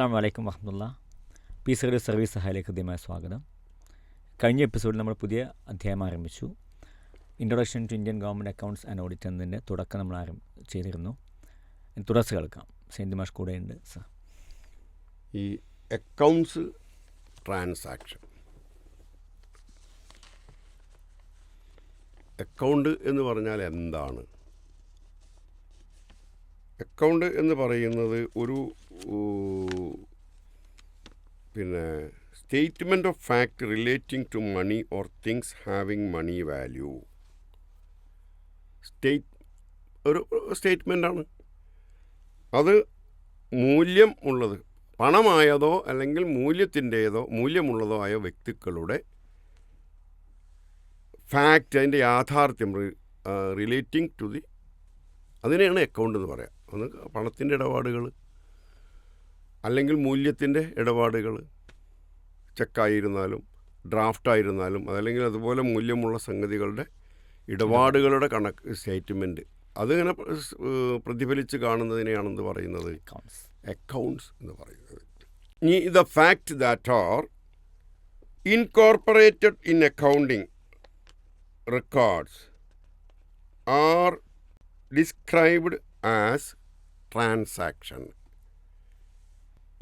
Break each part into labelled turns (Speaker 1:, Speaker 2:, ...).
Speaker 1: അസ്സാം വലൈക്കും വഹമുല്ല പീസ് റേഡിയോ സർവീസ് സഹായിലേക്ക് ഹൃദ്യമായ സ്വാഗതം. കഴിഞ്ഞ എപ്പിസോഡിൽ നമ്മൾ പുതിയ അധ്യായം ആരംഭിച്ചു. Introduction to Indian government accounts and audit എന്നതിന്റെ തുടക്കം നമ്മൾ ആരം ചെയ്തിരുന്നു. തുടർച്ച കേൾക്കാം. സെന്റ് മാഷ് കൂടെയുണ്ട് സർ.
Speaker 2: ഈ അക്കൗണ്ട്സ് ട്രാൻസാക്ഷൻ അക്കൗണ്ട് എന്ന് പറഞ്ഞാൽ എന്താണ്? അക്കൗണ്ട് എന്ന് പറയുന്നത് ഒരു പിന്നെ statement of fact relating to money or things having money value state ഒരു സ്റ്റേറ്റ്മെന്റാണ് അത് മൂല്യം ഉള്ളത് പണമായതോ അല്ലെങ്കിൽ മൂല്യത്തിന്റേതോ മൂല്യമുള്ളതോ ആയ വ്യക്തികളുടെ ഫാക്റ്റ് അതിന്റെ യാഥാർത്ഥ്യം റിലേറ്റിംഗ് ടു ദി അതിനെയാണ് അക്കൗണ്ട് എന്ന് പറയാം. ഒന്ന് പണത്തിന്റെ ഇടപാടുകൾ അല്ലെങ്കിൽ മൂല്യത്തിന്റെ ഇടപാടുകൾ ചെക്കായിരുന്നാലും ഡ്രാഫ്റ്റായിരുന്നാലും അതല്ലെങ്കിൽ അതുപോലെ മൂല്യമുള്ള സംഗതികളുടെ ഇടപാടുകളുടെ കണക്ക് സ്റ്റേറ്റ്മെന്റ്. അതിങ്ങനെ പ്രതിഫലിച്ച് കാണുന്നതിനെയാണെന്ന് പറയുന്നത്
Speaker 1: അക്കൗണ്ട്സ്
Speaker 2: അക്കൗണ്ട്സ് എന്ന് പറയുന്നത്. ഇനി the fact that are incorporated in accounting records are described as transaction.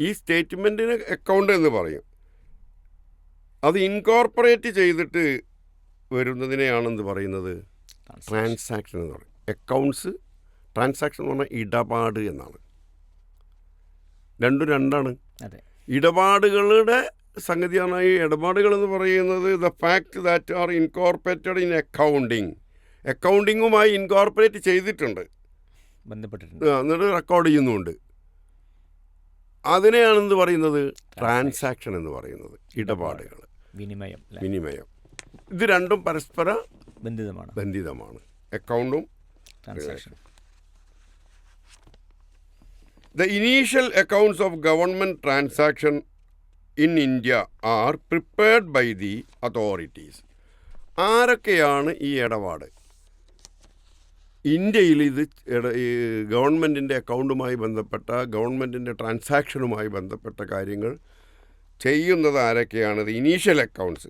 Speaker 2: ഈ സ്റ്റേറ്റ്മെന്റിന് അക്കൗണ്ട് എന്ന് പറയും. അത് ഇൻകോർപ്പറേറ്റ് ചെയ്തിട്ട് വരുന്നതിനെയാണെന്ന് പറയുന്നത് ട്രാൻസാക്ഷൻ എന്ന് പറയും. അക്കൗണ്ട്സ് ട്രാൻസാക്ഷൻ എന്ന് പറഞ്ഞാൽ ഇടപാട് എന്നാണ്. രണ്ടും രണ്ടാണ്. ഇടപാടുകളുടെ സംഗതിയാണ് ഈ ഇടപാടുകൾ എന്ന് പറയുന്നത് the fact that are incorporated in accounting അക്കൗണ്ടിങ്ങുമായി incorporate ചെയ്തിട്ടുണ്ട്.
Speaker 1: ബന്ധപ്പെട്ടിട്ടുണ്ട്.
Speaker 2: എന്നിട്ട് റെക്കോർഡ് ചെയ്യുന്നുമുണ്ട്. എന്ത് പറയുന്നത് ട്രാൻസാക്ഷൻ എന്ന് പറയുന്നത് ഇടപാടുകൾ.
Speaker 1: വിനിമയം?
Speaker 2: വിനിമയം. ഇത് രണ്ടും പരസ്പര
Speaker 1: ബന്ധിതമാണ്.
Speaker 2: ബന്ധിതമാണ്. അക്കൗണ്ടും
Speaker 1: transaction
Speaker 2: The initial accounts of government transaction in India are prepared by the authorities. ആരൊക്കെയാണ് ഈ ഇടപാട്? ഇന്ത്യയിൽ ഇത് ഈ ഗവൺമെന്റിന്റെ അക്കൗണ്ടുമായി ബന്ധപ്പെട്ട ഗവൺമെന്റിന്റെ ട്രാൻസാക്ഷനുമായി ബന്ധപ്പെട്ട കാര്യങ്ങൾ ചെയ്യുന്നത് ആരൊക്കെയാണ് ഇനീഷ്യൽ അക്കൗണ്ട്സ്.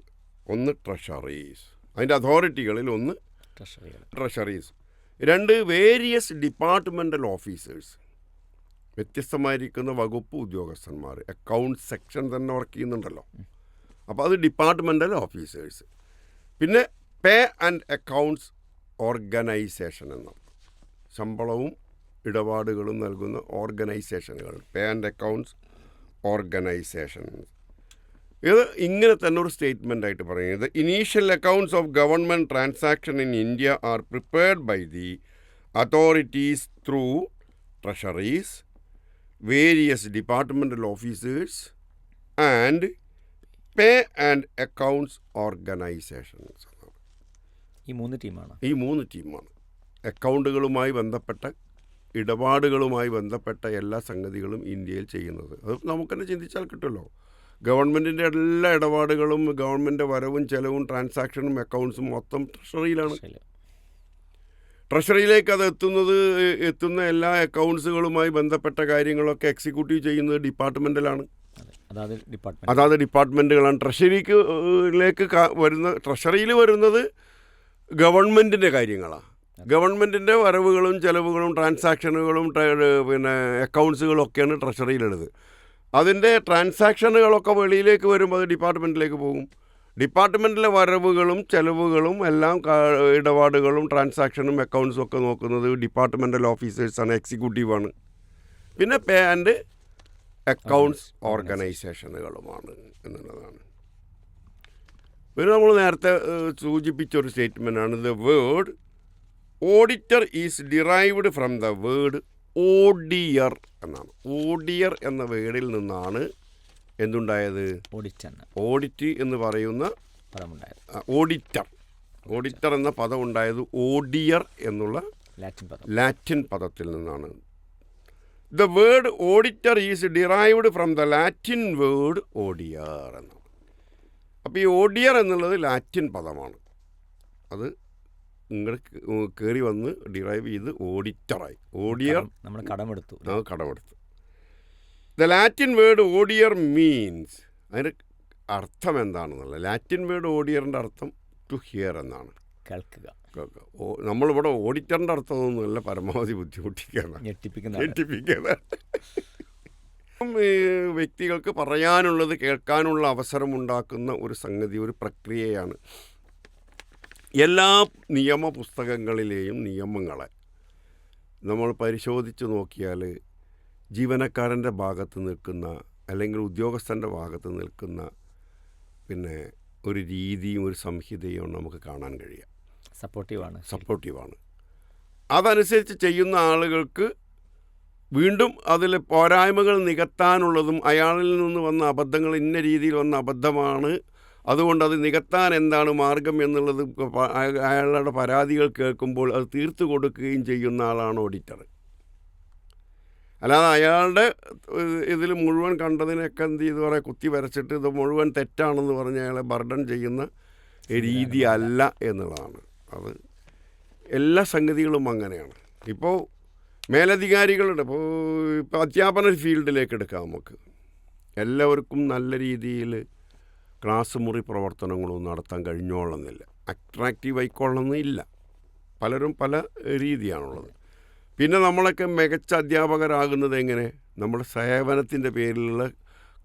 Speaker 2: ഒന്ന് ട്രഷറീസ്. അതിന്റെ അതോറിറ്റികളിൽ ഒന്ന്
Speaker 1: ട്രഷറി
Speaker 2: ട്രഷറീസ്. രണ്ട് വേരിയസ് ഡിപ്പാർട്ട്മെന്റൽ ഓഫീസേഴ്സ്. വ്യത്യസ്തമായിരിക്കുന്ന വകുപ്പ് ഉദ്യോഗസ്ഥന്മാർ അക്കൗണ്ട് സെക്ഷൻ തന്നെ വർക്ക് ചെയ്യുന്നുണ്ടല്ലോ. അപ്പോൾ അത് ഡിപ്പാർട്ട്മെന്റൽ ഓഫീസേഴ്സ്. പിന്നെ പേ ആൻഡ് അക്കൗണ്ട്സ് ഓർഗനൈസേഷൻ എന്നാണ് ശമ്പളവും ഇടപാടുകളും നൽകുന്ന ഓർഗനൈസേഷനുകൾ. പേ ആൻഡ് അക്കൗണ്ട്സ് ഓർഗനൈസേഷൻ ഇത് ഇങ്ങനെ തന്നെ ഒരു സ്റ്റേറ്റ്മെന്റ് ആയിട്ട് പറയുന്നത് initial accounts of government transaction in India are prepared by the authorities through treasuries various departmental officers and pay and accounts organisations.
Speaker 1: ഈ മൂന്ന് ടീമാണ്.
Speaker 2: ഈ മൂന്ന് ടീമാണ്. അക്കൗണ്ടുകളുമായി ബന്ധപ്പെട്ട ഇടപാടുകളുമായി ബന്ധപ്പെട്ട എല്ലാ സംഗതികളും ഇന്ത്യയിൽ ചെയ്യുന്നത്. അത് നമുക്ക് തന്നെ ചിന്തിച്ചാൽ കിട്ടുമല്ലോ. ഗവൺമെന്റിന്റെ എല്ലാ ഇടപാടുകളും ഗവൺമെന്റ് വരവും ചെലവും ട്രാൻസാക്ഷനും അക്കൗണ്ട്സും മൊത്തം ട്രഷറിയിലാണ്. ട്രഷറിയിലേക്ക് അത് എത്തുന്നത് എത്തുന്ന എല്ലാ അക്കൗണ്ട്സുകളുമായി ബന്ധപ്പെട്ട കാര്യങ്ങളൊക്കെ എക്സിക്യൂട്ടീവ് ചെയ്യുന്നത്
Speaker 1: ഡിപ്പാർട്ട്മെന്റിലാണ് അതായത്
Speaker 2: അതാത് ഡിപ്പാർട്ട്മെന്റുകളാണ് ട്രഷറിക്ക് ലേക്ക് വരുന്ന ട്രഷറിയിൽ വരുന്നത് ഗവൺമെന്റിന്റെ കാര്യങ്ങളാണ് ഗവൺമെന്റിന്റെ വരവുകളും ചെലവുകളും ട്രാൻസാക്ഷനുകളും പിന്നെ അക്കൗണ്ട്സുകളും ഒക്കെയാണ് ട്രഷറിയിലുള്ളത്. അതിന്റെ ട്രാൻസാക്ഷനുകളൊക്കെ വെളിയിലേക്ക് വരുമ്പോൾ അത് ഡിപ്പാർട്ട്മെന്റിലേക്ക് പോകും. ഡിപ്പാർട്ട്മെന്റിലെ വരവുകളും ചെലവുകളും എല്ലാം ഇടപാടുകളും ട്രാൻസാക്ഷനും അക്കൗണ്ട്സും ഒക്കെ നോക്കുന്നത് ഡിപ്പാർട്ട്മെന്റൽ ഓഫീസേഴ്സാണ് എക്സിക്യൂട്ടീവാണ്. പിന്നെ പേ ആൻഡ് അക്കൗണ്ട്സ് ഓർഗനൈസേഷനുകളുമാണ് എന്നുള്ളതാണ്. പിന്നെ നമ്മൾ നേരത്തെ സൂചിപ്പിച്ച ഒരു സ്റ്റേറ്റ്മെന്റാണ് the word auditor is derived from the word audire എന്നാണ്. ഓഡിയർ എന്ന വേർഡിൽ നിന്നാണ് എന്തുണ്ടായത്?
Speaker 1: ഓഡിറ്റ് എന്ന്.
Speaker 2: ഓഡിറ്റ് എന്ന് പറയുന്ന
Speaker 1: പദമുണ്ടായത്.
Speaker 2: ഓഡിറ്റർ ഓഡിറ്റർ എന്ന പദം ഉണ്ടായത് ഓഡിയർ എന്നുള്ള
Speaker 1: ലാറ്റിൻ
Speaker 2: പദത്തിൽ നിന്നാണ്. The word auditor is derived from the Latin word audire എന്നാണ്. അപ്പോൾ ഈ ഓഡിയർ എന്നുള്ളത് ലാറ്റിൻ പദമാണ്. അത് നിങ്ങൾ കയറി വന്ന് ഡിറൈവ് ചെയ്ത് ഓഡിറ്ററായി. ഓഡിയർ
Speaker 1: നമ്മൾ കടമെടുത്തു.
Speaker 2: ആ കടമെടുത്തു. The Latin word audire means അതിന്റെ അർത്ഥം എന്താണെന്നുള്ളത് ലാറ്റിൻ വേർഡ് ഓഡിയറിന്റെ അർത്ഥം ടു ഹിയർ എന്നാണ്.
Speaker 1: കേൾക്കുക.
Speaker 2: നമ്മളിവിടെ ഓഡിറ്ററിന്റെ അർത്ഥമൊന്നുമല്ല പരമാവധി ബുദ്ധിമുട്ടിക്കുകയാണ്
Speaker 1: ഞെട്ടിപ്പിക്കുന്ന
Speaker 2: ഞെട്ടിപ്പിക്കുന്നത് ഈ വ്യക്തികൾക്ക് പറയാനുള്ളത് കേൾക്കാനുള്ള അവസരം ഉണ്ടാക്കുന്ന ഒരു സംഗതി ഒരു പ്രക്രിയയാണ്. എല്ലാ നിയമ പുസ്തകങ്ങളിലെയും നിയമങ്ങളെ നമ്മൾ പരിശോധിച്ച് നോക്കിയാൽ ജീവനക്കാരന്റെ ഭാഗത്ത് നിൽക്കുന്ന അല്ലെങ്കിൽ ഉദ്യോഗസ്ഥന്റെ ഭാഗത്ത് നിൽക്കുന്ന പിന്നെ ഒരു രീതിയും ഒരു സംഹിതയും നമുക്ക് കാണാൻ കഴിയുക
Speaker 1: സപ്പോർട്ടീവാണ്.
Speaker 2: സപ്പോർട്ടീവാണ്. അതനുസരിച്ച് ചെയ്യുന്ന ആളുകൾക്ക് വീണ്ടും അതിൽ പോരായ്മകൾ നികത്താനുള്ളതും അയാളിൽ നിന്ന് വന്ന അബദ്ധങ്ങൾ ഇന്ന രീതിയിൽ വന്ന അബദ്ധമാണ്. അതുകൊണ്ട് അത് നികത്താൻ എന്താണ് മാർഗം എന്നുള്ളത് അയാളുടെ പരാതികൾ കേൾക്കുമ്പോൾ അത് തീർത്തു കൊടുക്കുകയും ചെയ്യുന്ന ആളാണ് ഓഡിറ്റർ. അല്ലാതെ അയാളുടെ ഇതിൽ മുഴുവൻ കണ്ടതിനൊക്കെ എന്ത് ചെയ്ത്? പറയാം കുത്തി വരച്ചിട്ട് ഇത് മുഴുവൻ തെറ്റാണെന്ന് പറഞ്ഞ് അയാളെ ബർഡൻ ചെയ്യുന്ന രീതി അല്ല എന്നുള്ളതാണ്. അത് എല്ലാ സംഗതികളും അങ്ങനെയാണ്. ഇപ്പോൾ മേലധികാരികളുടെ ഇപ്പോൾ ഇപ്പോൾ അധ്യാപന ഫീൽഡിലേക്ക് എടുക്കാം നമുക്ക്. എല്ലാവർക്കും നല്ല രീതിയിൽ ക്ലാസ് മുറി പ്രവർത്തനങ്ങളും നടത്താൻ കഴിഞ്ഞോളന്നില്ല. അട്രാക്റ്റീവ് ആയിക്കൊള്ളണമെന്നില്ല പലരും പല രീതിയാണുള്ളത്. പിന്നെ നമ്മളൊക്കെ മികച്ച അധ്യാപകരാകുന്നത് എങ്ങനെ? നമ്മുടെ സേവനത്തിന്റെ പേരിലുള്ള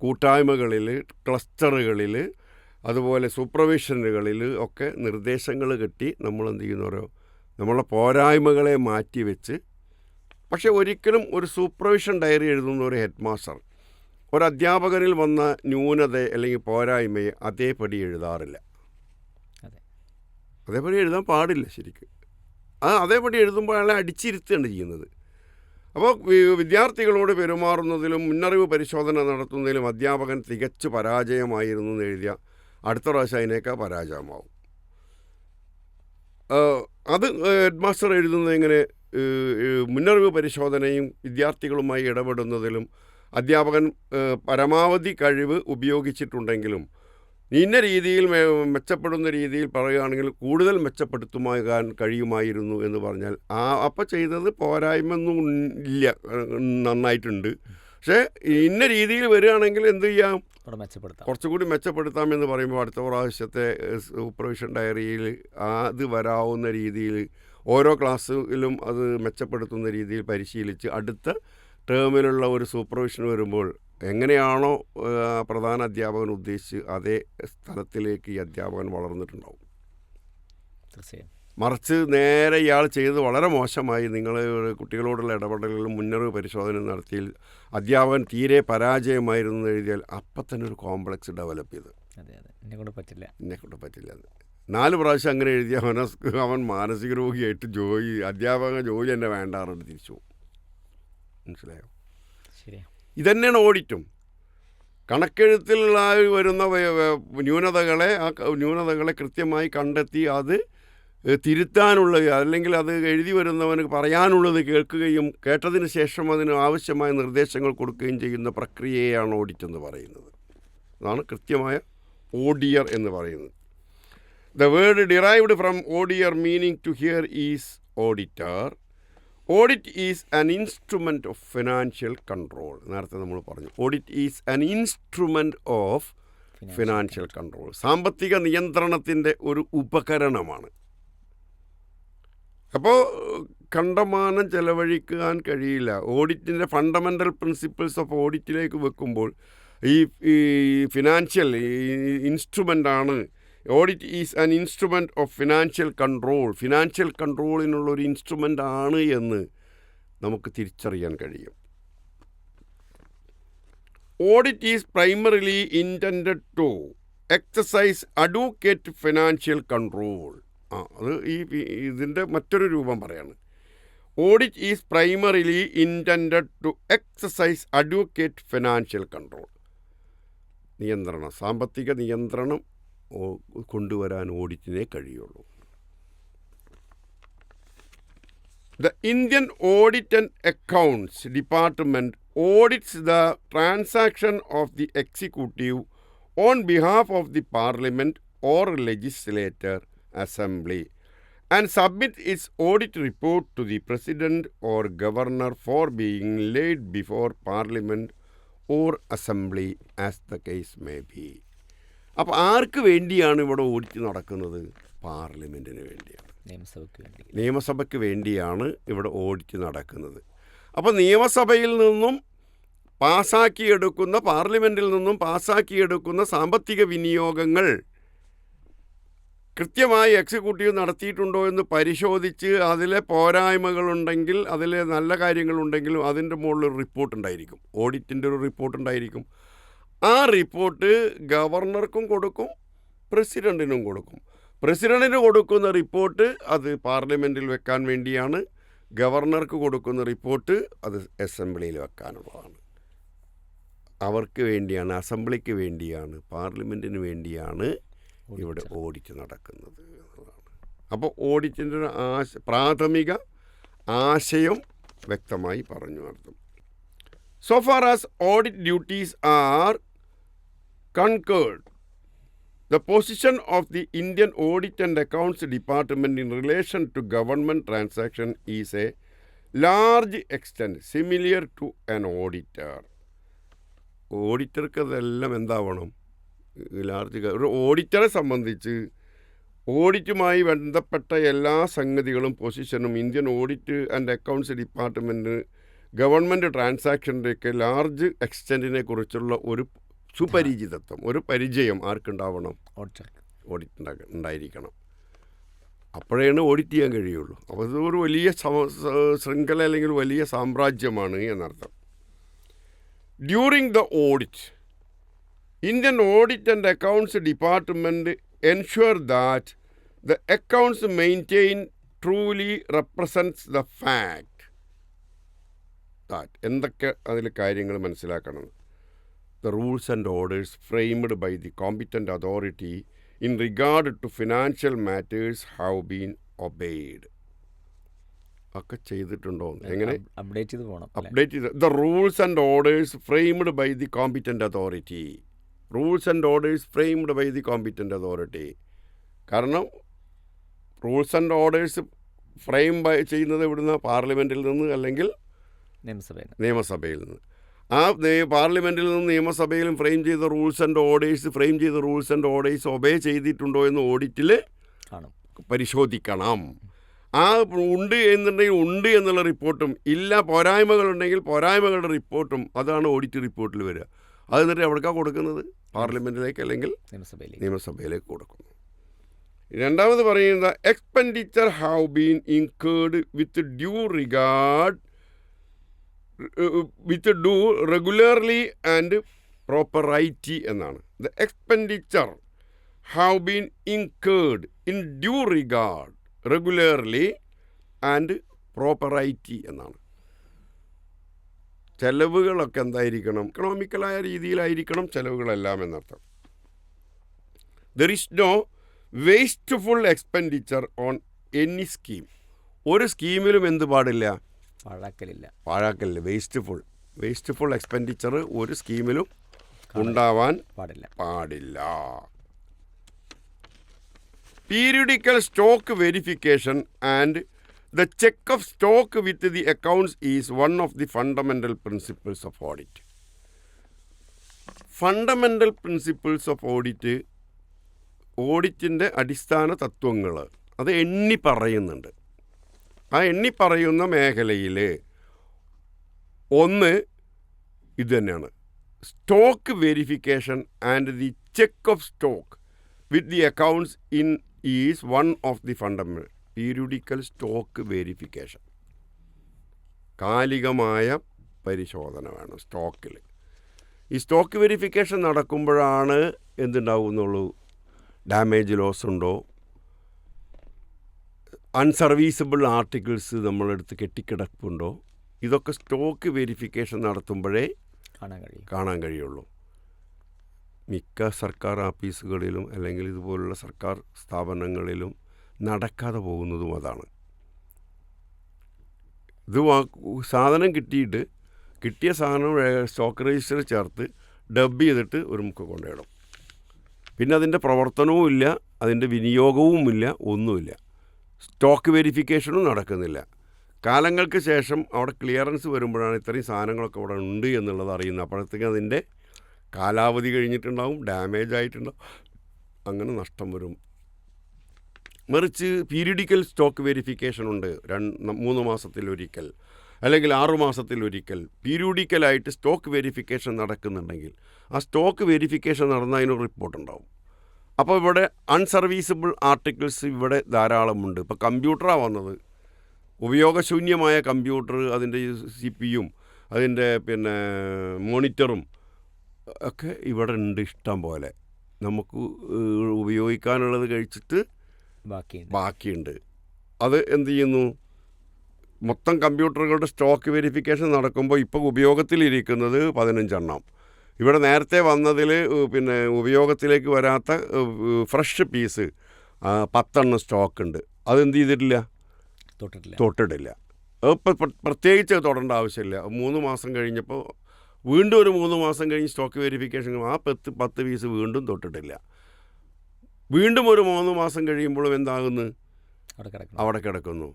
Speaker 2: കൂട്ടായ്മകളിൽ ക്ലസ്റ്ററുകളിൽ അതുപോലെ സൂപ്പർവിഷനുകളിൽ ഒക്കെ നിർദ്ദേശങ്ങൾ കിട്ടി നമ്മൾ എന്ത് ചെയ്യുന്നവരോ നമ്മളെ പോരായ്മകളെ മാറ്റി വെച്ച് പക്ഷേ ഒരിക്കലും ഒരു സൂപ്പർവിഷൻ ഡയറി എഴുതുന്ന ഒരു ഹെഡ് മാസ്റ്റർ ഒരു അധ്യാപകനിൽ വന്ന ന്യൂനത അല്ലെങ്കിൽ പോരായ്മയെ അതേപടി എഴുതാറില്ല.
Speaker 1: അതെ.
Speaker 2: അതേപടി എഴുതാൻ പാടില്ല ശരിക്കും. ആ അതേപടി എഴുതുമ്പോഴാണ് അയാളെ അടിച്ചിരുത്തുകയാണ് ചെയ്യുന്നത്. അപ്പോൾ വിദ്യാർത്ഥികളോട് പെരുമാറുന്നതിലും മുന്നറിവ് പരിശോധന നടത്തുന്നതിലും അധ്യാപകൻ തികച്ചു പരാജയമായിരുന്നു എന്ന് എഴുതിയ അടുത്ത പ്രാവശ്യം അതിനേക്കാൾ പരാജയമാവും. അത് ഹെഡ് മാസ്റ്റർ എഴുതുന്നത് എങ്ങനെ മുന്നറിവ് പരിശോധനയും വിദ്യാർത്ഥികളുമായി ഇടപെടുന്നതിലും അധ്യാപകൻ പരമാവധി കഴിവ് ഉപയോഗിച്ചിട്ടുണ്ടെങ്കിലും ഇന്ന രീതിയിൽ മെച്ചപ്പെടുന്ന രീതിയിൽ പറയുകയാണെങ്കിൽ കൂടുതൽ മെച്ചപ്പെടുത്തുമാകാൻ കഴിയുമായിരുന്നു എന്ന് പറഞ്ഞാൽ ആ അപ്പം ചെയ്തത് പോരായ്മയൊന്നും ഇല്ല നന്നായിട്ടുണ്ട്. പക്ഷേ ഇന്ന രീതിയിൽ വരികയാണെങ്കിൽ എന്ത് ചെയ്യാം?
Speaker 1: മെച്ചപ്പെടുത്താം.
Speaker 2: കുറച്ചുകൂടി മെച്ചപ്പെടുത്താമെന്ന് പറയുമ്പോൾ അടുത്ത പ്രാവശ്യത്തെ സൂപ്പർവിഷൻ ഡയറിയിൽ അത് വരാവുന്ന രീതിയിൽ ഓരോ ക്ലാസ്സിലും അത് മെച്ചപ്പെടുത്തുന്ന രീതിയിൽ പരിശീലിച്ച് അടുത്ത ടേമിലുള്ള ഒരു സൂപ്പർവിഷൻ വരുമ്പോൾ എങ്ങനെയാണോ പ്രധാന അധ്യാപകൻ ഉദ്ദേശിച്ച് അതേ സ്ഥലത്തിലേക്ക് ഈ അധ്യാപകൻ വളർന്നിട്ടുണ്ടാവും.
Speaker 1: തീർച്ചയായും.
Speaker 2: മറിച്ച് നേരെ ഇയാൾ ചെയ്ത് വളരെ മോശമായി. നിങ്ങൾ കുട്ടികളോടുള്ള ഇടപെടലുകളും മുന്നറിവ് പരിശോധന നടത്തിയിൽ അധ്യാപകൻ തീരെ പരാജയമായിരുന്നു എഴുതിയാൽ അപ്പം തന്നെ ഒരു കോംപ്ലക്സ് ഡെവലപ്പ് ചെയ്ത്.
Speaker 1: അതെ അതെ. എന്നെ കൊണ്ട് പറ്റില്ല.
Speaker 2: എന്നെ കൊണ്ട് പറ്റില്ല. നാല് പ്രാവശ്യം അങ്ങനെ എഴുതിയ അവനെ അവൻ മാനസിക രോഗിയായിട്ട് ജോലി അധ്യാപക ജോലി തന്നെ വേണ്ടാറുണ്ട് തിരിച്ചു പോകും മനസ്സിലായോ? ഇതന്നെയാണ് ഓഡിറ്റും. കണക്കെഴുത്തിലുള്ള വരുന്ന ന്യൂനതകളെ ആ ന്യൂനതകളെ കൃത്യമായി കണ്ടെത്തി അത് തിരുത്താനുള്ള അല്ലെങ്കിൽ അത് എഴുതി വരുന്നവന് പറയാനുള്ളത് കേൾക്കുകയും കേട്ടതിന് ശേഷം അതിന് ആവശ്യമായ നിർദ്ദേശങ്ങൾ കൊടുക്കുകയും ചെയ്യുന്ന പ്രക്രിയയാണ് ഓഡിറ്റ് എന്ന് പറയുന്നത്. അതാണ് കൃത്യമായ ഓഡിയർ എന്ന് പറയുന്നത്. The word derived from audire meaning to hear is auditor audit is an instrument of financial control നേരത്തെ നമ്മൾ പറഞ്ഞു audit is an instrument of financial control സാമ്പത്തിക നിയന്ത്രണത്തിന്റെ ഒരു ഉപകരണമാണ്. അപ്പോൾ കണ്ടമാനം ചെലവഴിക്കാൻ കഴിയില്ല. ഓഡിറ്റിന്റെ ഫണ്ടമെന്റൽ പ്രിൻസിപ്പിൾസ് ഓഫ് ഓഡിറ്റിലേക്ക് വെക്കുമ്പോൾ ഈ ഫിനാൻഷ്യൽ ഇൻസ്ട്രുമെന്റ് ആണ് audit is an instrument of financial control financial കൺട്രോളിനുള്ള ഒരു ഇൻസ്ട്രുമെന്റ് ആണ് എന്ന് നമുക്ക് തിരിച്ചറിയാൻ കഴിയും. Audit is primarily intend to exercise advocate financial control ആ അത് ഈ ഇതിന്റെ മറ്റൊരു രൂപം പറയാണ്. Audit is primarily intend to exercise advocate financial control നിയന്ത്രണം സാമ്പത്തിക നിയന്ത്രണം കൊണ്ടുവരാൻ ഓഡിറ്റിനെ കഴിയുള്ളൂ The Indian Audit and Accounts Department audits the transaction of the executive on behalf of the Parliament or legislature assembly and submits its audit report to the President or Governor for being laid before Parliament or assembly as the case may be അപ്പോൾ ആർക്ക് വേണ്ടിയാണ് ഇവിടെ ഓടിച്ച് നടക്കുന്നത്? പാർലമെന്റിന് വേണ്ടിയാണ്.
Speaker 1: നിയമസഭയ്ക്ക് വേണ്ടി.
Speaker 2: നിയമസഭയ്ക്ക് വേണ്ടിയാണ് ഇവിടെ ഓടിച്ച് നടക്കുന്നത്. അപ്പോൾ നിയമസഭയിൽ നിന്നും പാസാക്കിയെടുക്കുന്ന പാർലമെന്റിൽ നിന്നും പാസാക്കിയെടുക്കുന്ന സാമ്പത്തിക വിനിയോഗങ്ങൾ കൃത്യമായി എക്സിക്യൂട്ടീവ് നടത്തിയിട്ടുണ്ടോ എന്ന് പരിശോധിച്ച് അതിലെ പോരായ്മകളുണ്ടെങ്കിൽ അതിലെ നല്ല കാര്യങ്ങളുണ്ടെങ്കിലും അതിന്റെ മുകളിൽ ഒരു റിപ്പോർട്ട് ഉണ്ടായിരിക്കും ഓഡിറ്റിന്റെ ഒരു റിപ്പോർട്ട് ഉണ്ടായിരിക്കും ആ റിപ്പോർട്ട് ഗവർണർക്കും കൊടുക്കും പ്രസിഡന്റിനും കൊടുക്കും. പ്രസിഡന്റിന് കൊടുക്കുന്ന റിപ്പോർട്ട് അത് പാർലമെന്റിൽ വെക്കാൻ വേണ്ടിയാണ്. ഗവർണർക്ക് കൊടുക്കുന്ന റിപ്പോർട്ട് അത് അസംബ്ലിയിൽ വെക്കാനുള്ളതാണ്. അവർക്ക് വേണ്ടിയാണ് അസംബ്ലിക്ക് വേണ്ടിയാണ് പാർലമെന്റിന് വേണ്ടിയാണ് ഇവിടെ ഓഡിറ്റ്. നടക്കുന്നത് എന്നുള്ളതാണ്. അപ്പോൾ ഓഡിറ്റിന്റെ ഒരു ആശ പ്രാഥമിക ആശയം വ്യക്തമായി പറഞ്ഞു അർത്ഥം so far as audit duties are concerned The position of the Indian Audit and Accounts Department in relation to government transaction is a large extent similar to an auditor. ഓഡിറ്റർക്ക് അതെല്ലാം എന്താവണം ലാർജ് ഒരു ഓഡിറ്ററെ സംബന്ധിച്ച് ഓഡിറ്റുമായി ബന്ധപ്പെട്ട എല്ലാ സംഗതികളും പൊസിഷനും Indian audit and accounts department government ട്രാൻസാക്ഷന്റെയൊക്കെ large എക്സ്റ്റന്റിനെ കുറിച്ചുള്ള ഒരു സുപരിചിതത്വം. ഒരു പരിചയം ആർക്കുണ്ടാവണം? ഓഡിറ്റ് ഉണ്ടായിരിക്കണം. അപ്പോഴാണ് ഓഡിറ്റ് ചെയ്യാൻ കഴിയുള്ളൂ. അപ്പോൾ ഇത് ഒരു വലിയ ശൃംഖല അല്ലെങ്കിൽ വലിയ സാമ്രാജ്യമാണ് എന്നർത്ഥം. During the audit Indian audit and accounts department ensure that the accounts maintain truly represents the fact that എന്തൊക്കെ അതിൽ കാര്യങ്ങൾ മനസ്സിലാക്കണം? The rules and orders framed by the competent authority in regard to financial matters have been obeyed. ഒക്കെ ചെയ്തിട്ടുണ്ടോ? എങ്ങനെ?
Speaker 1: Update ചെയ്ത് പോകണം?
Speaker 2: Update ചെയ്ത്. The rules and orders framed by the competent authority rules and orders framed by the competent authority കാരണം rules and orders frame by ചെയ്യുന്നത് ഇവിടുന്ന് പാർലമെന്റിൽ നിന്ന് അല്ലെങ്കിൽ
Speaker 1: നിയമസഭയിൽ
Speaker 2: നിയമസഭയിൽ നിന്ന്. ആ പാർലമെന്റിൽ നിന്ന് നിയമസഭയിലും ഫ്രെയിം ചെയ്ത റൂൾസ് ആൻഡ് ഓർഡേഴ്സ് ഫ്രെയിം ചെയ്ത റൂൾസ് ആൻഡ് ഓർഡേഴ്സ് ഒബേ ചെയ്തിട്ടുണ്ടോ എന്ന് ഓഡിറ്റിൽ
Speaker 1: കാണും.
Speaker 2: പരിശോധിക്കണം. ആ ഉണ്ട് എന്നുണ്ടെങ്കിൽ ഉണ്ട് എന്നുള്ള റിപ്പോർട്ടും ഇല്ല പോരായ്മകളുണ്ടെങ്കിൽ പോരായ്മകളുടെ റിപ്പോർട്ടും അതാണ് ഓഡിറ്റ് റിപ്പോർട്ടിൽ വരിക. അത് എന്നിട്ട് എവിടേക്കാണ് കൊടുക്കുന്നത്? പാർലമെന്റിലേക്ക് അല്ലെങ്കിൽ
Speaker 1: നിയമസഭയിലേക്ക്.
Speaker 2: നിയമസഭയിലേക്ക് കൊടുക്കുന്നു. രണ്ടാമത് പറയുന്നത് expenditure have been incurred with due regard with due regularly and propriety എന്നാണ്. The expenditure have been incurred in due regard regularly and propriety എന്നാണ്. ചെലവുകളൊക്കെ എന്തായിരിക്കണം? എക്കണോമിക്കലായ രീതിയിലായിരിക്കണം ചെലവുകളെല്ലാം എന്നർത്ഥം. There is no wasteful expenditure on any scheme ഒരു സ്കീമിലും എന്ത് പാടില്ല?
Speaker 1: പാഴാക്കലില്ല.
Speaker 2: പാഴാക്കലില്ല. വേസ്റ്റ്ഫുൾ വേസ്റ്റ്ഫുൾ എക്സ്പെൻഡിച്ചർ ഒരു സ്കീമിലും ഉണ്ടാവാൻ
Speaker 1: പാടില്ല.
Speaker 2: പാടില്ല. Periodical stock verification and the check of stock with the accounts is one of the fundamental principles of audit fundamental principles of audit ഓഡിറ്റിന്റെ അടിസ്ഥാന തത്വങ്ങൾ അത് എണ്ണി പറയുന്നുണ്ട്. ആ എണ്ണി പറയുന്ന മേഖലയിൽ ഒന്ന് ഇത് തന്നെയാണ്. Stock verification and the check of stock with the accounts in is one of the fundamental. Periodical stock verification. കാലികമായ പരിശോധന വേണം സ്റ്റോക്കിൽ ഈ സ്റ്റോക്ക് വെരിഫിക്കേഷൻ നടക്കുമ്പോഴാണ് എന്തുണ്ടാവുന്നുള്ളൂ? ഡാമേജ് ലോസ് ഉണ്ടോ അൺസർവീസബിൾ ആർട്ടിക്കിൾസ് നമ്മളെടുത്ത് കെട്ടിക്കിടപ്പുണ്ടോ? ഇതൊക്കെ സ്റ്റോക്ക് വെരിഫിക്കേഷൻ നടത്തുമ്പോഴേ
Speaker 1: കാണാൻ കഴിയും.
Speaker 2: കാണാൻ കഴിയുള്ളൂ. മിക്ക സർക്കാർ ഓഫീസുകളിലും അല്ലെങ്കിൽ ഇതുപോലുള്ള സർക്കാർ സ്ഥാപനങ്ങളിലും നടക്കാതെ പോകുന്നതും അതാണ്. ഇത് സാധനം കിട്ടിയിട്ട് കിട്ടിയ സാധനം സ്റ്റോക്ക് രജിസ്റ്റർ ചേർത്ത് ഡബ് ചെയ്തിട്ട് ഒരു മുക്ക് കൊണ്ടുപോയിടും പിന്നെ അതിന്റെ പ്രവർത്തനവും ഇല്ല അതിന്റെ വിനിയോഗവും ഇല്ല ഒന്നുമില്ല. സ്റ്റോക്ക് വെരിഫിക്കേഷനും നടക്കുന്നില്ല. കാലങ്ങൾക്ക് ശേഷം അവിടെ ക്ലിയറൻസ് വരുമ്പോഴാണ് ഇത്രയും സാധനങ്ങളൊക്കെ അവിടെ ഉണ്ട് എന്നുള്ളത് അറിയുന്നത്. അപ്പോഴത്തേക്കും അതിന്റെ കാലാവധി കഴിഞ്ഞിട്ടുണ്ടാവും ഡാമേജ് ആയിട്ടുണ്ടാവും. അങ്ങനെ നഷ്ടം വരും. മറിച്ച് പീരിയഡിക്കൽ സ്റ്റോക്ക് വെരിഫിക്കേഷൻ ഉണ്ട്. രണ്ട് മൂന്ന് മാസത്തിലൊരിക്കൽ അല്ലെങ്കിൽ ആറു മാസത്തിലൊരിക്കൽ പീരിയോഡിക്കലായിട്ട് സ്റ്റോക്ക് വെരിഫിക്കേഷൻ നടക്കുന്നുണ്ടെങ്കിൽ ആ സ്റ്റോക്ക് വെരിഫിക്കേഷൻ നടന്നതിനൊരു റിപ്പോർട്ടുണ്ടാവും. അപ്പോൾ ഇവിടെ അൺസർവീസബിൾ ആർട്ടിക്കിൾസ് ഇവിടെ ധാരാളമുണ്ട്. ഇപ്പോൾ കമ്പ്യൂട്ടറാണ് വന്നത്. ഉപയോഗശൂന്യമായ കമ്പ്യൂട്ടർ അതിന്റെ സി പിയും അതിന്റെ പിന്നെ മോണിറ്ററും ഒക്കെ ഇവിടെ ഉണ്ട് ഇഷ്ടം പോലെ. നമുക്ക് ഉപയോഗിക്കാനുള്ളത് കഴിച്ചിട്ട്
Speaker 1: ബാക്കി
Speaker 2: ബാക്കിയുണ്ട്. അത് എന്ത് ചെയ്യുന്നു? മൊത്തം കമ്പ്യൂട്ടറുകളുടെ സ്റ്റോക്ക് വെരിഫിക്കേഷൻ നടക്കുമ്പോൾ ഇപ്പോൾ ഉപയോഗത്തിലിരിക്കുന്നത് പതിനഞ്ചെണ്ണം. ഇവിടെ നേരത്തെ വന്നതിൽ പിന്നെ ഉപയോഗത്തിലേക്ക് വരാത്ത ഫ്രഷ് പീസ് പത്തെണ്ണം സ്റ്റോക്ക് ഉണ്ട് അതെന്ത് ചെയ്തിട്ടില്ല?
Speaker 1: തൊട്ടിട്ടില്ല.
Speaker 2: തൊട്ടിട്ടില്ല. ഇപ്പം പ്രത്യേകിച്ച് തൊടേണ്ട ആവശ്യമില്ല. മൂന്ന് മാസം കഴിഞ്ഞപ്പോൾ വീണ്ടും ഒരു മൂന്ന് മാസം കഴിഞ്ഞ് സ്റ്റോക്ക് വെരിഫിക്കേഷൻ ആ പത്ത് പത്ത് പീസ് വീണ്ടും തൊട്ടിട്ടില്ല. വീണ്ടും ഒരു മൂന്ന് മാസം കഴിയുമ്പോഴും എന്താകുന്നു?
Speaker 1: അവിടെ
Speaker 2: കിടക്കുന്നു.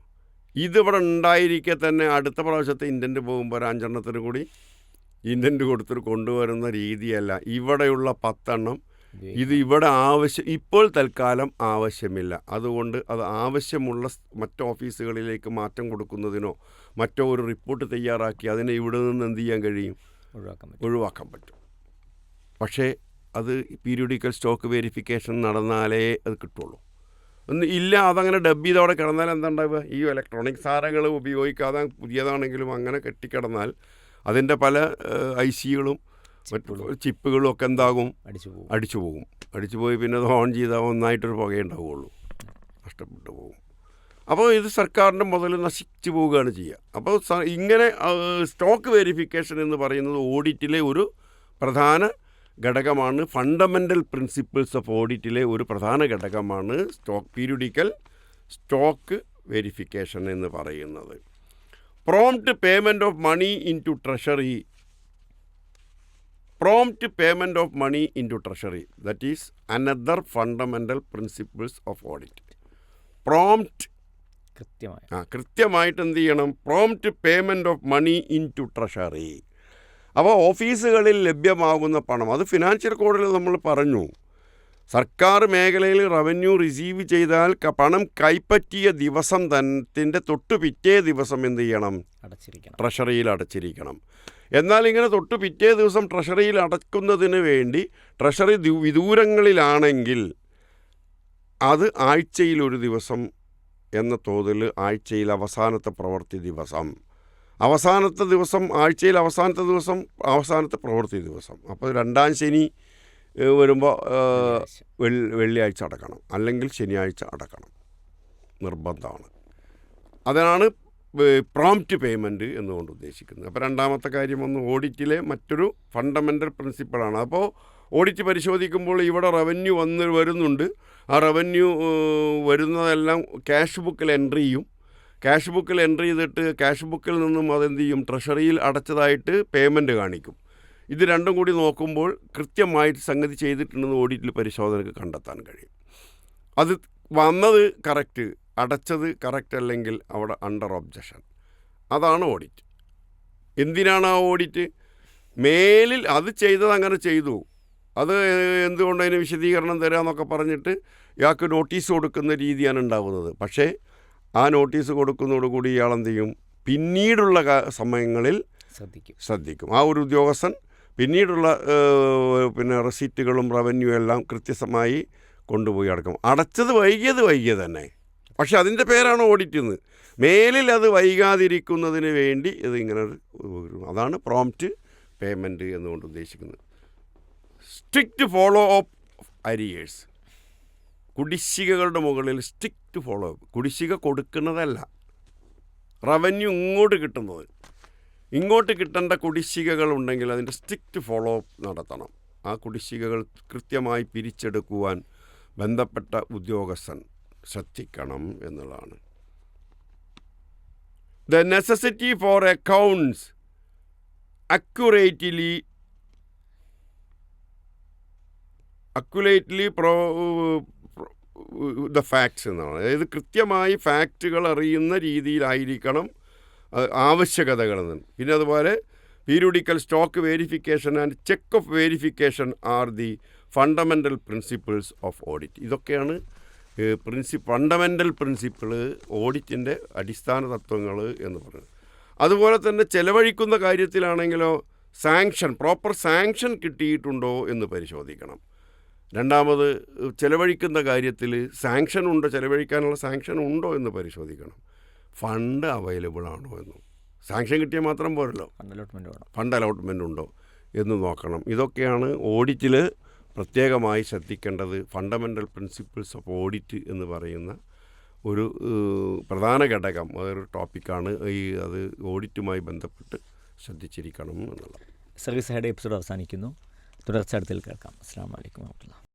Speaker 2: ഇതിവിടെ ഉണ്ടായിരിക്കെ തന്നെ അടുത്ത പ്രാവശ്യത്തെ ഇന്റന്റ് പോകുമ്പോൾ ഒരു അഞ്ചെണ്ണത്തിന് കൂടി ഇന്റന്റ് കൊടുത്തിട്ട് കൊണ്ടുവരുന്ന രീതിയല്ല. ഇവിടെയുള്ള പത്തെണ്ണം ഇത് ഇവിടെ ആവശ്യം ഇപ്പോൾ തൽക്കാലം ആവശ്യമില്ല. അതുകൊണ്ട് അത് ആവശ്യമുള്ള മറ്റു ഓഫീസുകളിലേക്ക് മാറ്റം കൊടുക്കുന്നതിനോ മറ്റോ ഒരു റിപ്പോർട്ട് തയ്യാറാക്കി അതിനെ ഇവിടെ നിന്ന് എന്ത് ചെയ്യാൻ കഴിയും?
Speaker 1: ഒഴിവാക്കാൻ പറ്റും.
Speaker 2: ഒഴിവാക്കാൻ പറ്റും. പക്ഷേ അത് പീരിയോഡിക്കൽ സ്റ്റോക്ക് വെരിഫിക്കേഷൻ നടന്നാലേ അത് കിട്ടുള്ളൂ. ഒന്ന് ഇല്ല അതങ്ങനെ ഡബ് ചെയ്ത് അവിടെ കിടന്നാൽ എന്താ ഉണ്ടാവുക? ഈ ഇലക്ട്രോണിക് സാധനങ്ങൾ ഉപയോഗിക്കാതെ പുതിയതാണെങ്കിലും അങ്ങനെ കെട്ടിക്കിടന്നാൽ അതിന്റെ പല ഐ സികളും ചിപ്പുകളും. ഒക്കെ എന്താകും?
Speaker 1: അടിച്ചു പോകും.
Speaker 2: അടിച്ചു പോകും. അടിച്ചു പോയി പിന്നെ അത് ഓൺ ചെയ്താൽ ഒന്നായിട്ടൊരു പുകയുണ്ടാവുകയുള്ളൂ നഷ്ടപ്പെട്ടു പോകും. അപ്പോൾ ഇത് സർക്കാരിന്റെ മുതൽ നശിച്ചു പോവുകയാണ് ചെയ്യുക. അപ്പോൾ ഇങ്ങനെ സ്റ്റോക്ക് വെരിഫിക്കേഷൻ എന്ന് പറയുന്നത് ഓഡിറ്റിലെ ഒരു പ്രധാന ഘടകമാണ്. ഫണ്ടമെന്റൽ പ്രിൻസിപ്പിൾസ് ഓഫ് ഓഡിറ്റിലെ ഒരു പ്രധാന ഘടകമാണ് സ്റ്റോക്ക് പീരിയോഡിക്കൽ സ്റ്റോക്ക് വെരിഫിക്കേഷൻ എന്ന് പറയുന്നത്. Prompt payment of money into treasury prompt payment of money into treasury that is another fundamental principles of audit prompt
Speaker 1: കൃത്യമായി.
Speaker 2: ആ കൃത്യമായിട്ട് എന്ത് ചെയ്യണം? Prompt payment of money into treasury അപ്പോൾ ഓഫീസുകളിൽ ലഭ്യമാകുന്ന പണം അത് ഫിനാൻഷ്യൽ കോഡിൽ നമ്മൾ പറഞ്ഞു. സർക്കാർ മേഖലയിൽ റവന്യൂ റിസീവ് ചെയ്താൽ പണം കൈപ്പറ്റിയ ദിവസം തന്നെ തൊട്ടു പിറ്റേ ദിവസം എന്ത് ചെയ്യണം?
Speaker 1: അടച്ചിരിക്കണം.
Speaker 2: ട്രഷറിയിൽ അടച്ചിരിക്കണം. എന്നാൽ ഇങ്ങനെ തൊട്ട് പിറ്റേ ദിവസം ട്രഷറിയിൽ അടക്കുന്നതിന് വേണ്ടി ട്രഷറി വിദൂരങ്ങളിലാണെങ്കിൽ അത് ആഴ്ചയിൽ ഒരു ദിവസം എന്ന തോതിൽ ആഴ്ചയിൽ അവസാനത്തെ പ്രവൃത്തി ദിവസം. അവസാനത്തെ ദിവസം ആഴ്ചയിൽ അവസാനത്തെ ദിവസം അവസാനത്തെ പ്രവൃത്തി ദിവസം. അപ്പോൾ രണ്ടാം ശനി വരുമ്പോൾ.
Speaker 1: വെള്ളിയാഴ്ച
Speaker 2: അടക്കണം. അല്ലെങ്കിൽ ശനിയാഴ്ച അടക്കണം. നിർബന്ധമാണ്. അതിനാണ് പ്രോംപ്റ്റ് പേയ്മെന്റ് എന്നുകൊണ്ട് ഉദ്ദേശിക്കുന്നത്. അപ്പോൾ രണ്ടാമത്തെ കാര്യം ഒന്ന് ഓഡിറ്റിലെ മറ്റൊരു ഫണ്ടമെന്റൽ പ്രിൻസിപ്പിളാണ് അപ്പോൾ ഓഡിറ്റ് പരിശോധിക്കുമ്പോൾ ഇവിടെ റവന്യൂ വന്ന് വരുന്നുണ്ട്. ആ റവന്യൂ വരുന്നതെല്ലാം ക്യാഷ് ബുക്കിൽ എൻട്രി ചെയ്യും. ക്യാഷ് ബുക്കിൽ എൻട്രി ചെയ്തിട്ട് ക്യാഷ് ബുക്കിൽ നിന്നും അതെന്ത് ചെയ്യും? ട്രഷറിയിൽ അടച്ചതായിട്ട് പേയ്മെന്റ് കാണിക്കും. ഇത് രണ്ടും കൂടി നോക്കുമ്പോൾ കൃത്യമായിട്ട് സംഗതി ചെയ്തിട്ടുണ്ടെന്ന് ഓഡിറ്റിൽ പരിശോധനയ്ക്ക് കണ്ടെത്താൻ കഴിയും. അത് വന്നത് കറക്റ്റ് അടച്ചത് കറക്റ്റ് അല്ലെങ്കിൽ അവിടെ അണ്ടർ ഒബ്ജക്ഷൻ അതാണ് ഓഡിറ്റ്. എന്തിനാണ് ആ ഓഡിറ്റ്? മേലിൽ അത് ചെയ്തത് അങ്ങനെ ചെയ്തു. അത് എന്തുകൊണ്ട് അതിന് വിശദീകരണം തരാമെന്നൊക്കെ പറഞ്ഞിട്ട് ഇയാൾക്ക് നോട്ടീസ് കൊടുക്കുന്ന രീതിയാണ് ഉണ്ടാകുന്നത് പക്ഷേ ആ നോട്ടീസ് കൊടുക്കുന്നതോടുകൂടി ഇയാൾ എന്ത് ചെയ്യും? പിന്നീടുള്ള സമയങ്ങളിൽ
Speaker 1: ശ്രദ്ധിക്കും.
Speaker 2: ശ്രദ്ധിക്കും. ആ ഒരു ഉദ്യോഗസ്ഥൻ പിന്നീടുള്ള പിന്നെ റെസീറ്റുകളും റവന്യൂ എല്ലാം കൃത്യമായി കൊണ്ടുപോയി അടക്കും. അടച്ചത് വൈകിയത് വൈകിയത് തന്നെ. പക്ഷെ അതിന്റെ പേരാണ് ഓഡിറ്റ് എന്ന് മേലിൽ അത് വൈകാതിരിക്കുന്നതിന് വേണ്ടി ഇത് ഇങ്ങനെ അതാണ് പ്രോംപ്റ്റ് പേയ്മെന്റ് എന്നുകൊണ്ട് ഉദ്ദേശിക്കുന്നത്. സ്ട്രിക്റ്റ് ഫോളോ അപ്പ് അരിയേഴ്സ് കുടിശ്ശികകളുടെ മുകളിൽ സ്ട്രിക്റ്റ് ഫോളോ അപ്പ് കുടിശ്ശിക കൊടുക്കുന്നതല്ല. റവന്യൂ ഇങ്ങോട്ട് കിട്ടുന്നത്. ഇങ്ങോട്ട് കിട്ടേണ്ട കുടിശ്ശികകൾ ഉണ്ടെങ്കിൽ അതിന്റെ സ്ട്രിക്റ്റ് ഫോളോ അപ്പ് നടത്തണം. ആ കുടിശ്ശികകൾ കൃത്യമായി പിരിച്ചെടുക്കുവാൻ ബന്ധപ്പെട്ട ഉദ്യോഗസ്ഥൻ ശ്രദ്ധിക്കണം എന്നുള്ളതാണ്. The necessity for accounts accurately accurately pro the facts എന്നാണ്. അതായത് കൃത്യമായി ഫാക്റ്റുകൾ അറിയുന്ന രീതിയിലായിരിക്കണം ആവശ്യകതകളെന്ന് പിന്നെ അതുപോലെ periodical stock verification and check of verification are the fundamental principles of audit ഇതൊക്കെയാണ് പ്രിൻസി ഫണ്ടമെന്റൽ പ്രിൻസിപ്പിൾ ഓഡിറ്റിന്റെ അടിസ്ഥാന തത്വങ്ങൾ എന്ന് പറയുന്നത്. അതുപോലെ തന്നെ ചെലവഴിക്കുന്ന കാര്യത്തിലാണെങ്കിലോ സാങ്ഷൻ പ്രോപ്പർ സാങ്ഷൻ കിട്ടിയിട്ടുണ്ടോ എന്ന് പരിശോധിക്കണം. രണ്ടാമത് ചെലവഴിക്കുന്ന കാര്യത്തിൽ സാങ്ഷൻ ഉണ്ടോ ചെലവഴിക്കാനുള്ള സാങ്ഷൻ ഉണ്ടോ എന്ന് പരിശോധിക്കണം. ഫണ്ട് അവൈലബിൾ ആണോ എന്നും. സാങ്ഷൻ കിട്ടിയാൽ മാത്രം പോരല്ലോ.
Speaker 1: ഫണ്ട് അലോട്ട്മെന്റ് വേണം.
Speaker 2: ഫണ്ട് അലോട്ട്മെന്റ് ഉണ്ടോ എന്ന് നോക്കണം. ഇതൊക്കെയാണ് ഓഡിറ്റിൽ പ്രത്യേകമായി ശ്രദ്ധിക്കേണ്ടത്. ഫണ്ടമെന്റൽ പ്രിൻസിപ്പിൾസ് ഓഫ് ഓഡിറ്റ് എന്ന് പറയുന്ന ഒരു പ്രധാന ഘടകം അതൊരു ടോപ്പിക്കാണ് ഈ അത് ഓഡിറ്റുമായി ബന്ധപ്പെട്ട് ശ്രദ്ധിച്ചിരിക്കണം എന്നുള്ളത്.
Speaker 1: സർവീസ് ഹെഡ് എപ്പിസോഡ് അവസാനിക്കുന്നു. തുടർച്ച അടുത്തിൽ കേൾക്കാം. അസ്സാം വലൈക്കും വാഹമത്തുള്ള